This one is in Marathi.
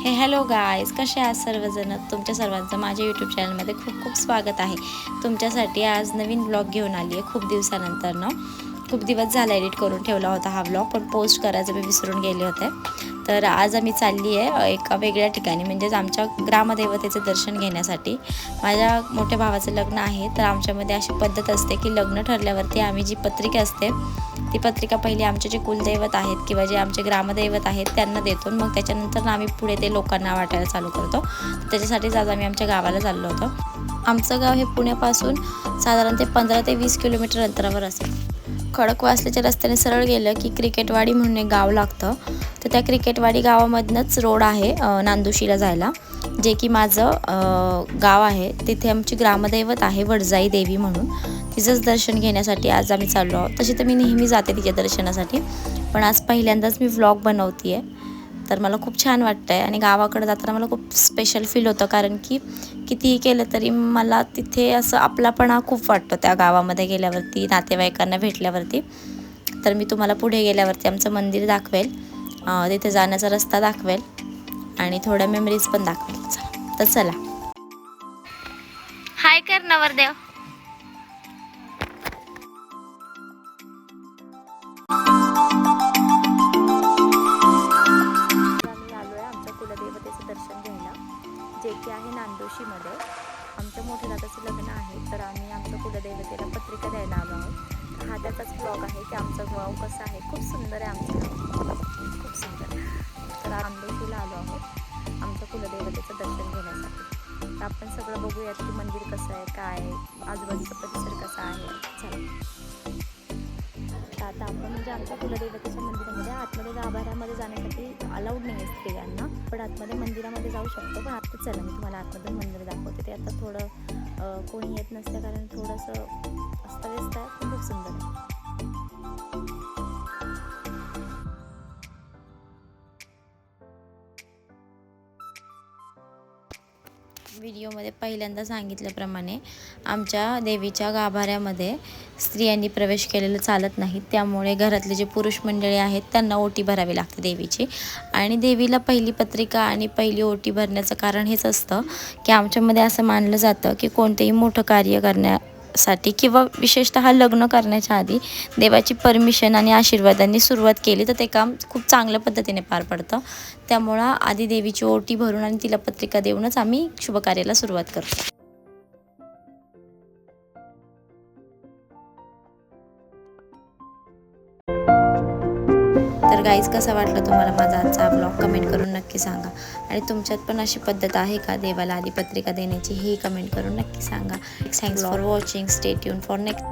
हे हॅलो गायज कसे आहात सर्वजण? तुमच्या सर्वांचं माझ्या यूट्यूब चॅनलमध्ये खूप खूप स्वागत आहे. तुमच्यासाठी आज नवीन ब्लॉग घेऊन आली आहे खूप दिवसानंतर ना. खूप दिवस झाला एडिट करून ठेवला होता हा ब्लॉग पण पोस्ट करायचं मी विसरून गेले होते. तर आज आम्ही चालली आहे एका वेगळ्या ठिकाणी म्हणजेच आमच्या ग्रामदेवतेचं दर्शन घेण्यासाठी. माझ्या मोठ्या भावाचं लग्न आहे तर आमच्यामध्ये अशी पद्धत असते की लग्न ठरल्यावरती आम्ही जी पत्रिका असते ती पत्रिका पहिली आमचे जे कुलदैवत आहेत किंवा जे आमचे ग्रामदैवत आहेत त्यांना देतो मग त्याच्यानंतर आम्ही पुढे ते लोकांना वाटायला चालू करतो. त्याच्यासाठीच आज आम्ही आमच्या गावाला चाललो होतो. आमचं गाव हे पुण्यापासून साधारण ते पंधरा ते वीस किलोमीटर अंतरावर असेल. खडकवासल्याच्या रस्त्याने सरळ गेलं की क्रिकेटवाडी म्हणून एक गाव लागतं. तर त्या क्रिकेटवाडी गावामधनंच रोड आहे नांदुशीला जायला. जे की माझं गाव आहे. तिथे आमची ग्रामदैवत आहे वडजाई देवी म्हणून. तिचंच दर्शन घेण्यासाठी आज आम्ही चाललो आहोत. तशी तर मी नेहमी जाते तिच्या दर्शनासाठी. पण आज पहिल्यांदाच मी व्लॉग बनवते आहे तर मला खूप छान वाटतं आहे आणि गावाकडे जाताना मला खूप स्पेशल फील होतं. कारण की कितीही केलं तरी मला तिथे असं आपलापणा खूप वाटतो त्या गावामध्ये गेल्यावरती नातेवाईकांना भेटल्यावरती. तर मी तुम्हाला पुढे गेल्यावरती आमचं मंदिर दाखवेल. तिथे जाण्याचा रस्ता दाखवेल. आणि थोड्या मेमरीज पण दाखवेल. चला तर चला. हाय कर नवरदेव. आहे आमच्या मोठ्या दादाचं लग्न आहे तर आम्ही आमच्या कुलदेवतेला पत्रिका द्यायला आलो आहोत. तर हा त्याचाच ब्लॉग आहे की आमचं गाव कसं आहे. खूप सुंदर आहे आमचं गाव खूप सुंदर. तर आंबेशीला आलो आहोत आमच्या कुलदेवतेचं दर्शन घेण्यासाठी. तर आपण सगळं बघूयात की मंदिर कसं आहे काय आहे, आजूबाजूचा परिसर कसा आहे. तर म्हणजे आमच्या कुलदेवतेच्या मंदिरामध्ये. आतमध्ये गाभाऱ्यामध्ये जाण्यासाठी अलाउड नाही आहे स्त्रियांना. पण आतमध्ये मंदिरामध्ये जाऊ शकतो. पण आता चला मी तुम्हाला आतमध्ये मंदिर दाखवते. ते आता थोडं कोणी येत नसल्या कारण थोडंसं अस्तव्यस्त आहे. खूप सुंदर आहे. व्हिडिओमध्ये पहिल्यांदा सांगितल्याप्रमाणे आमच्या देवीच्या गाभाऱ्यामध्ये स्त्रियांनी प्रवेश केलेलं चालत नाही. त्यामुळे घरातले जे पुरुष मंडळी आहेत त्यांना ओटी भरावी लागते देवीची. आणि देवीला पहिली पत्रिका आणि पहिली ओटी भरण्याचं कारण हेच असतं की आमच्यामध्ये असं मानलं जातं की कोणतेही मोठं कार्य करण्या साठी किंवा विशेषतः लग्न करण्याच्या आधी देवाची परमिशन आणि आशीर्वादांनी सुरुवात केली तर ते काम खूप चांगल्या पद्धतीने पार पडतं. त्यामुळं आधी देवीची ओटी भरून आणि तिला पत्रिका देऊनच आम्ही शुभकार्याला सुरुवात करतो. तर गाईज कसा वाटलं तुम्हाला माझा आजचा ब्लॉग कमेंट करून नक्की सांगा. आणि तुमच्यात पण अशी पद्धत आहे का? देवाला आधी पत्रिका देण्याची ही कमेंट करून नक्की सांगा. Thanks for watching stay tuned for next